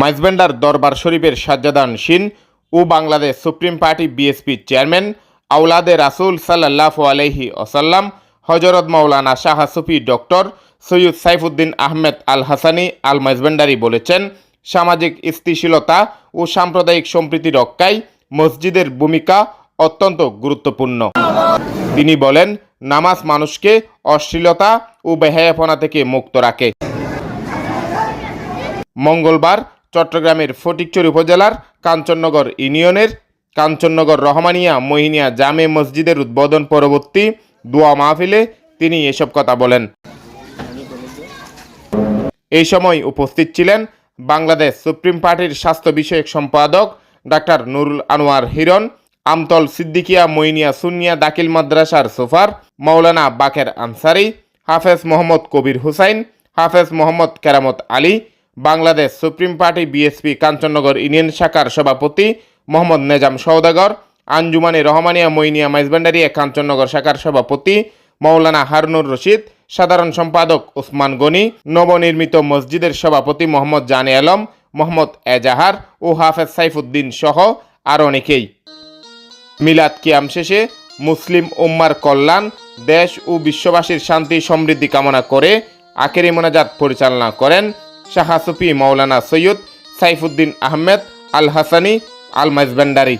মাইজবেন্ডার দরবার শরীফের সাজ্জাদান শিন ও Bangladesh supreme party BSP chairman আউলাদে রাসুল সাল্লাহ আলহি ওসাল্লাম হজরত মাওলানা শাহ সুফি ডক্টর সৈয়দ সাইফুদ্দিন আহমেদ আল হাসানি আল মাইজবেন্ডারি বলেছেন, সামাজিক স্থিতিশীলতা ও সাম্প্রদায়িক সম্প্রীতি রক্ষায় মসজিদের ভূমিকা অত্যন্ত গুরুত্বপূর্ণ। তিনি বলেন, নামাজ মানুষকে অশ্লীলতা ও বেহায়াপনা থেকে মুক্ত রাখে। মঙ্গলবার চট্টগ্রামের ফটিকচুর উপজেলার কাঞ্চননগর ইউনিয়নের কাঞ্চননগর রহমানিয়া মহিনিয়া জামে মসজিদের উদ্বোধন পরবর্তী দোয়া মাহফিলে তিনি এসব কথা বলেন। এই সময় উপস্থিত ছিলেন বাংলাদেশ সুপ্রিম পার্টির স্বাস্থ্য বিষয়ক সম্পাদক ডাক্তার নুরুল আনোয়ার হিরণ, আমতল সিদ্দিকিয়া মইনিয়া সুনিয়া দাখিল মাদ্রাসার সোফার মৌলানা বাকের আনসারি, হাফেজ মোহাম্মদ কবির হুসাইন, হাফেজ Mohammad Keramat Ali Bangladesh supreme party BSP Kanchannagar union শাখার সভাপতি মোহাম্মদ নেজাম সৌদাগর আঞ্জুমানি রহমানিয়া মইনিয়া মাইজবান্ডারিয়া কাঞ্চননগর শাখার সভাপতি মৌলানা হারুনুর রশিদ, সাধারণ সম্পাদক ওসমান গনি, নবনির্মিত মসজিদের সভাপতি মোহাম্মদ জানে আলম, মোহাম্মদ এজাহার ও হাফেজ সাইফুদ্দিন সহ আর অনেকেই। মিলাদ কিয়াম শেষে মুসলিম উম্মার কল্যাণ, দেশ ও বিশ্ববাসীর শান্তি সমৃদ্ধি কামনা করে আখেরি মোনাজাত পরিচালনা করেন শাহ সুফি মৌলানা সৈয়দ সাইফুদ্দিন আহমেদ আল হাসানি আল মাইজবান্ডারি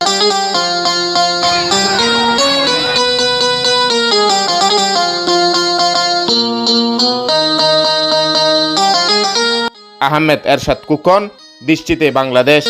আহমেদ এরশাদ কুকন দৃষ্টিতে বাংলাদেশ।